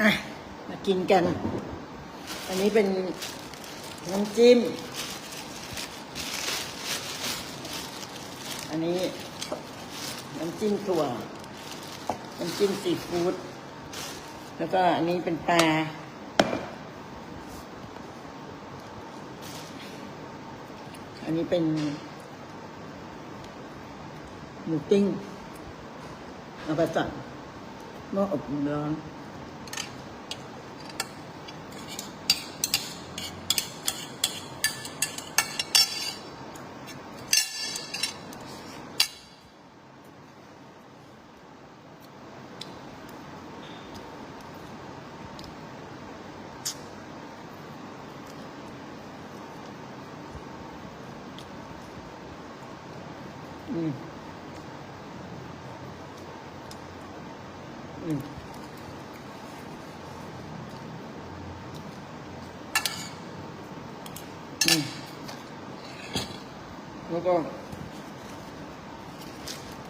อะมากินกัน อันนี้เป็นน้ำจิ้ม อันนี้น้ำจิ้มถั่ว น้ำจิ้มซีฟู้ด แล้วก็อันนี้เป็นปลา อันนี้เป็นหมูปิ้งเอาไปสั่งหม้ออบร้อน อืมอืมอืมแล้วก็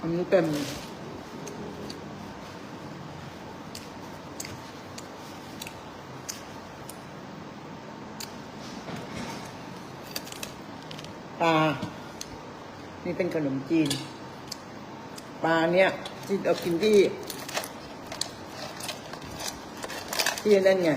อันนี้เป็นปลา นี่เป็นขนมจีน ปลาเนี่ยที่เรากินที่ ที่นั่นไง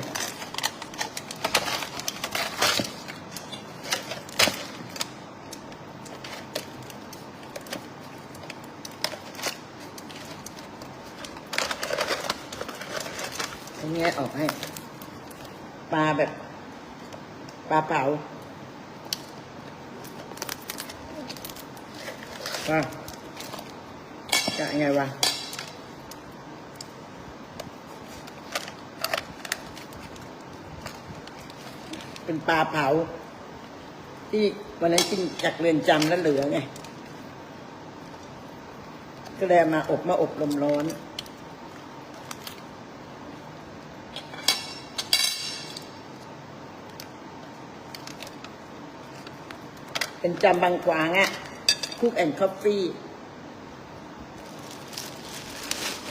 อันนี้ออกให้ ปลาแบบ ปลาเผา ว่าจะไงวะเป็นปลาเผา ที่วันนั้นกินจากเรือนจำแล้วเหลือไงก็เลยมาอบมาอบลมร้อนเป็นจำบางกวางอะ คุกแอนด์คอฟฟี่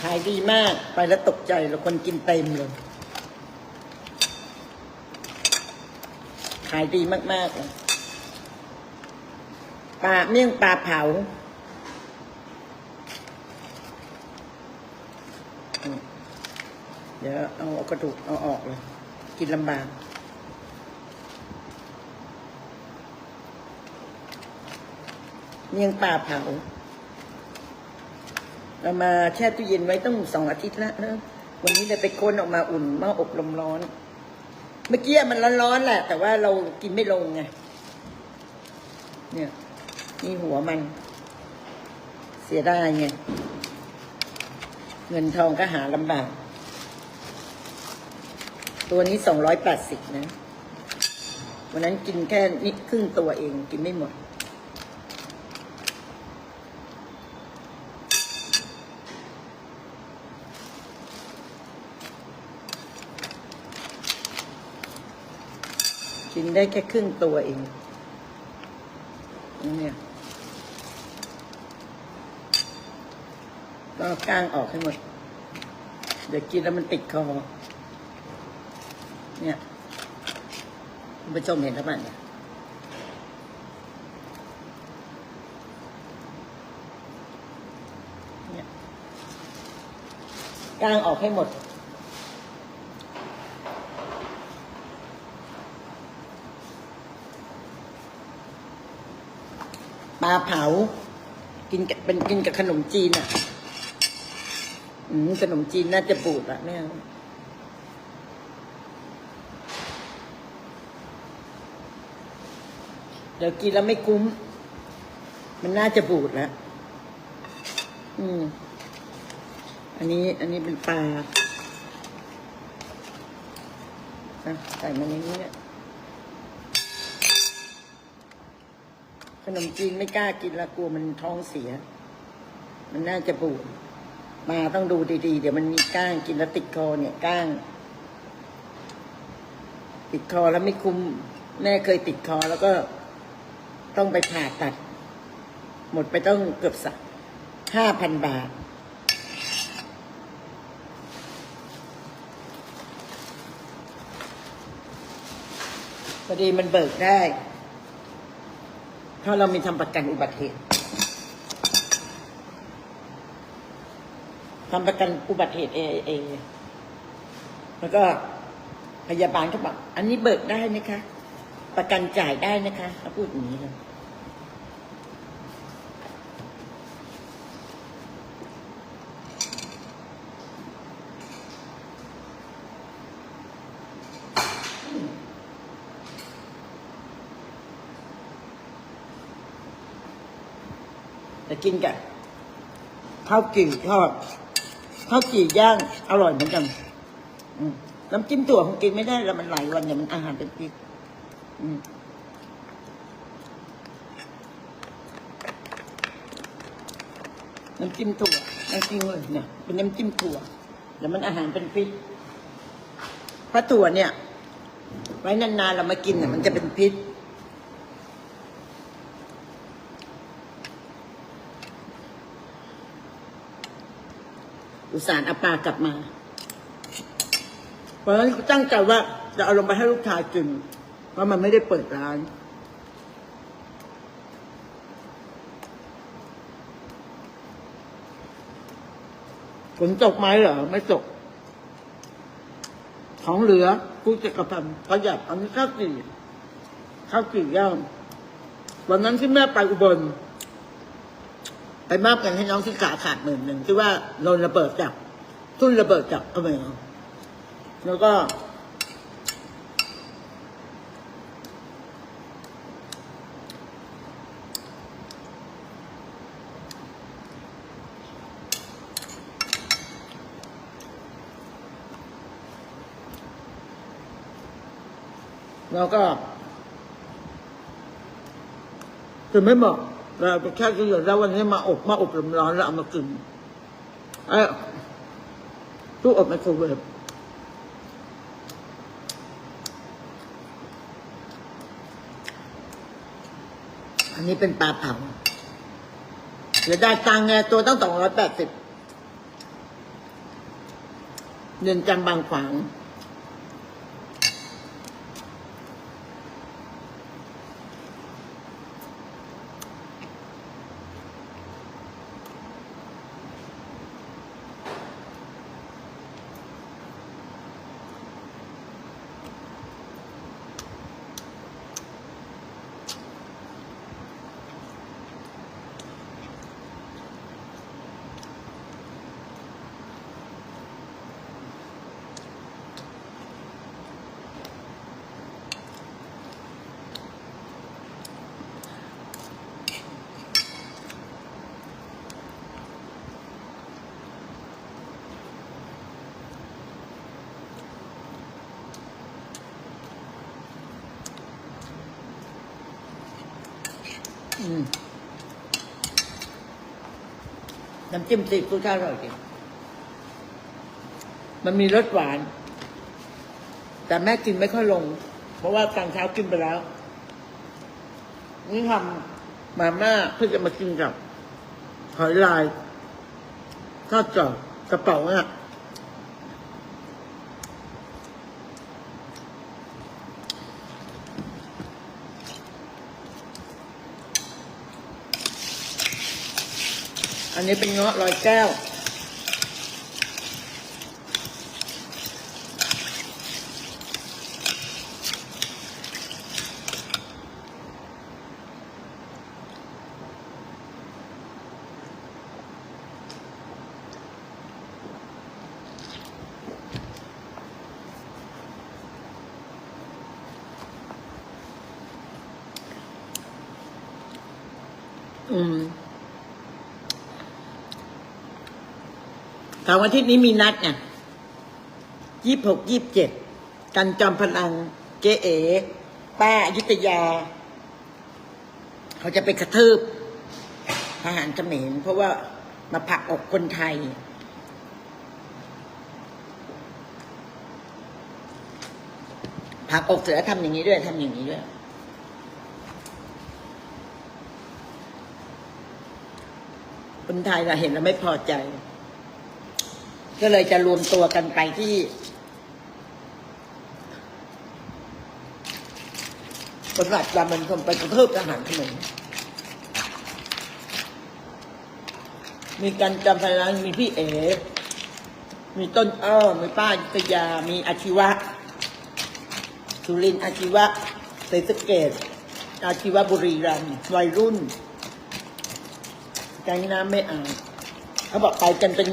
ขายดีมากไปแล้วตกใจแล้วคนกินเต็มเลยขายดีมากๆเลยปลาเมี่ยงปลาเผาเดี๋ยวเอากระดูกเอาออกเลย กินลำบาก เมียงปลาเผาเรามาแช่ตู้เย็นไว้ต้องสองอาทิตย์แล้วนะวันนี้เลยไปค้นออกมาอุ่นหม้ออบลมร้อน เมื่อกี้มันร้อนๆแหละ แต่ว่าเรากินไม่ลงไงเนี่ยนี่หัวมัน เสียได้ไงเงินทองก็หาลำบาก ตัวนี้สองร้อยแปดสิบนะ วันนั้นกินแค่นิดครึ่งตัวเองกินไม่หมด ได้แค่ครึ่งตัวเองเนี่ยก็ก้างออกให้หมด เดี๋ยวกินแล้วมันติดคอเนี่ยคุณผู้ชมเห็นแล้วมั้ยเนี่ยเนี่ยก้างออกให้หมด ปลา เผา กินกับเป็นกินกับขนมจีนอะอืมขนมจีนน่าจะบูดอะไม่เดี๋ยวกินแล้วไม่คุ้ม มันน่าจะบูดแล้ว อืม อันนี้ อันนี้เป็นปลาอะใส่มาในนี้เนี่ย ขนมจีนไม่กล้ากินละกลัวมันท้องเสีย มันน่าจะปวดมาต้องดูดีๆ เดี๋ยวมันมีก้างกินแล้วติดคอเนี่ยก้าง ติดคอแล้วไม่คุ้มแม่เคยติดคอแล้วก็ต้องไปผ่าตัด หมดไปต้องเกือบสักห้าพันบาท พอดีมันเบิกได้ เพราะเรามีทำประกันอุบัติเหตุทำประกันอุบัติเหตุเอเอแล้วก็พยาบาลก็บอกอันนี้เบิกได้นะคะ ประกันจ่ายได้นะคะเขาพูดอย่างนี้เลย แต่กินกับข้าวกี่ทอดข้าวกี่ย่างอร่อยเหมือนกันน้ำจิ้มถั่วคงกินไม่ได้แล้วมันหลายวันเนี่ยมันอาหารเป็นพิษน้ำจิ้มถั่วน้ำจิ้มเลยเนี่ยเป็นน้ำจิ้มถั่วแล้วมันอาหารเป็นพิษเพราะถั่วเนี่ย ไว้นานๆเรามากินเนี่ยมันจะเป็นพิษ อุตส่าห์เอาปลากลับมา เพราะฉะนั้นตั้งใจว่าจะเอาลงไปให้ลูกชายกิน เพราะมันไม่ได้เปิดร้านฝนตกไหมเหรอ ไม่ตก ของเหลือกูจะกระทำประหยัดอันนี้ข้าวจี่ข้าวจี่ย่างวันนั้นที่แม่ไปอุบล ไปมอบกันให้น้องที่ขาขาดหมื่นหนึ่งที่ว่าโดนระเบิดจากทุ่นระเบิดจากเขมรแล้วก็แล้วก็คือไม่เหมาะ เราไปแค่กินอยู่แล้ววันนี้มาอบมาอบลมร้อนแล้วเอามากินเอ้ตู้อบไมโครเวฟอันนี้เป็นปลาเผาเดี๋ยวได้ตังค์ไงตัวตั้งสองร้อยแปดสิบเงินจำบางขวาง น้ำจิ้มซีฟู้ดก็อร่อยจริงมันมีรสหวาน แต่แม่กินไม่ค่อยลง เพราะว่าตอนเช้ากินไปแล้ว นี่ทำมาม่าเพื่อจะมากินกับหอยลายทอดกรอบกระเป๋าอะ อันนี้เป็นเงาะลอยแก้ว อืม สาร์อาทิตย์นี้มีนัดไงยี่หกยี่บเจ็ดกันจอมพลังเจเอ๋ป้ายุธยา เขาจะไปกระทืบทหารเขมรเพราะว่ามาผักอกคนไทย ผักอกเสือทำอย่างนี้ด้วยทำอย่างนี้ด้วยคนไทยเราเห็นแล้วไม่พอใจ ก็เลยจะรวมตัวกันไปที่ประสาทจามันคนไปกระเทิบทหารเขมมีการจำพลังมีพี่เอ๋มีต้นอ้อมีป้ายุทยา มีอาชีวะ สุรินอาชีวะศรีสเกดอาชีวะบุรีรัมย์วัยรุ่นแกงน้ำไม่อ่านเขาบอกไปกันเป็น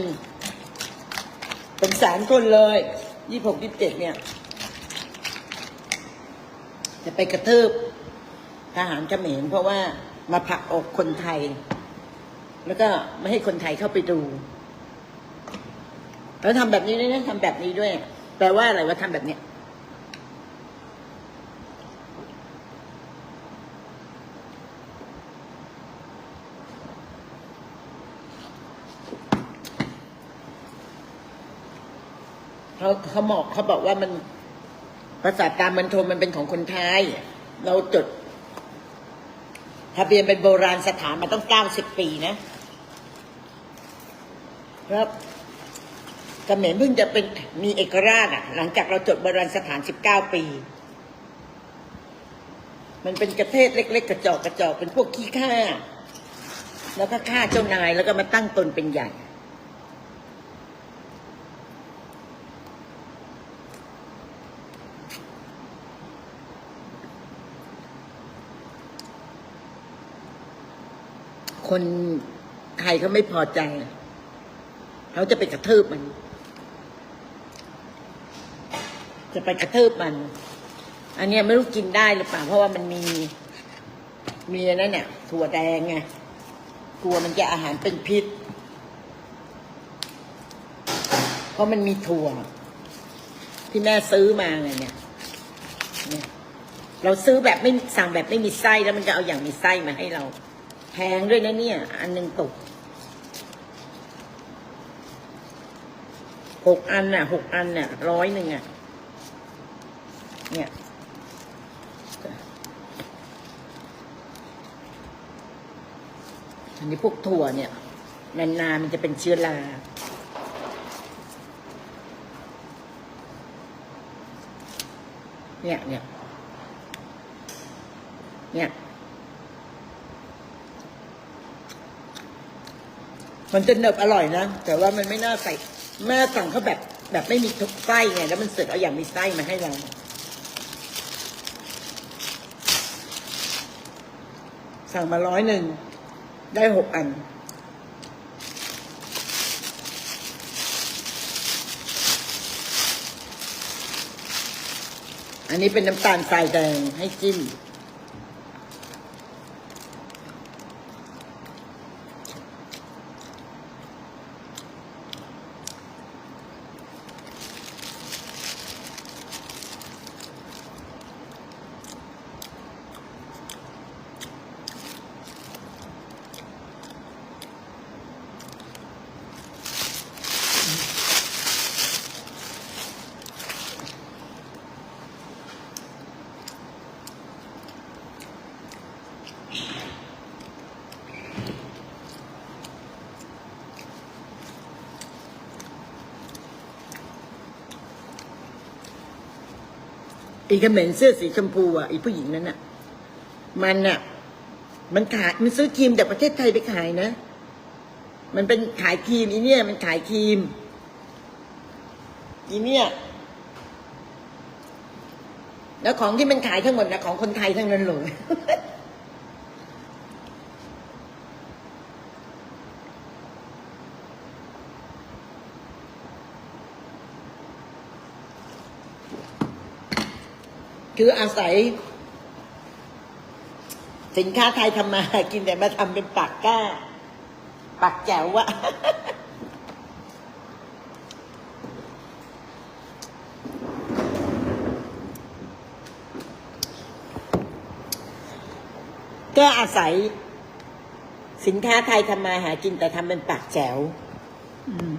เป็นแสนคนเลยยี่หกยี่เจ็ดเนี่ย จะไปกระทืบทหารเขมรเพราะว่ามาผลักอกคนไทย แล้วก็ไม่ให้คนไทยเข้าไปดู แล้วทำแบบนี้ด้วยนะทำแบบนี้ด้วย แปลว่าอะไรว่าทำแบบเนี้ย เขาบอกเขาบอกว่ามันภาษาตามมันโทมันเป็นของคนไทย เราจดทะเบียนเป็นโบราณสถานมาต้องเก้าสิบปีนะ ครับเขมรเพิ่งจะเป็นมีเอกราชอะ หลังจากเราจดโบราณสถานสิบเก้าปี มันเป็นประเทศเล็ก ๆ กระจอกกระจอกเป็นพวกขี้ข้าแล้วก็ฆ่าเจ้านายแล้วก็มาตั้งตนเป็นใหญ่ คนไทยเขาไม่พอใจ เขาจะไปกระทืบมัน จะไปกระทืบมัน อันนี้ไม่รู้กินได้หรือเปล่า เพราะว่ามันมี มีนนั่นเนี่ยถั่วแดงไงกลัวมันจะอาหารเป็นพิษ เพราะมันมีถั่ว ที่แม่ซื้อมาไงเนี่ยเนี่ย เราซื้อแบบไม่สั่งแบบไม่มีไส้แล้วมันจะเอาอย่างมีไส้มาให้เรา แพงด้วยนะเนี่ย อันหนึ่งตกหกอันน่ะหกอันน่ะร้อยหนึ่งอะ เนี่ยอันนี้พวกถั่วเนี่ย นานๆมันจะเป็นเชื้อราเนี่ยเนี่ยเนี่ย มันจะเนบอร่อยนะ แต่ว่ามันไม่น่าใส่ แม่สั่งเขาแบบแบบไม่มีทุกไส้ไง แล้วมันเสิร็จเอาอย่างมีไส้มาให้เราสั่งมาร้อยหนึ่ง ได้หกอัน อันนี้เป็นน้ำตาลทรายแดงให้จิ้ม อีเขมรเสื้อสีชมพูอะอีผู้หญิงนั้นอะ มันอะ มันขายมันซื้อครีมจากประเทศไทยไปขายนะ มันเป็นขายครีมอีเนี่ย มันขายครีมอีเนี่ย แล้วของที่มันขายทั้งหมดนะของคนไทยทั้งนั้นเลย คืออาศัย สินค้าไทยทำมากินแต่มาทำเป็นปากก้า ปากแจ๋วอะก็อาศัย สินค้าไทยทำมาหากินแต่ทำเป็นปากแจ๋ว อืม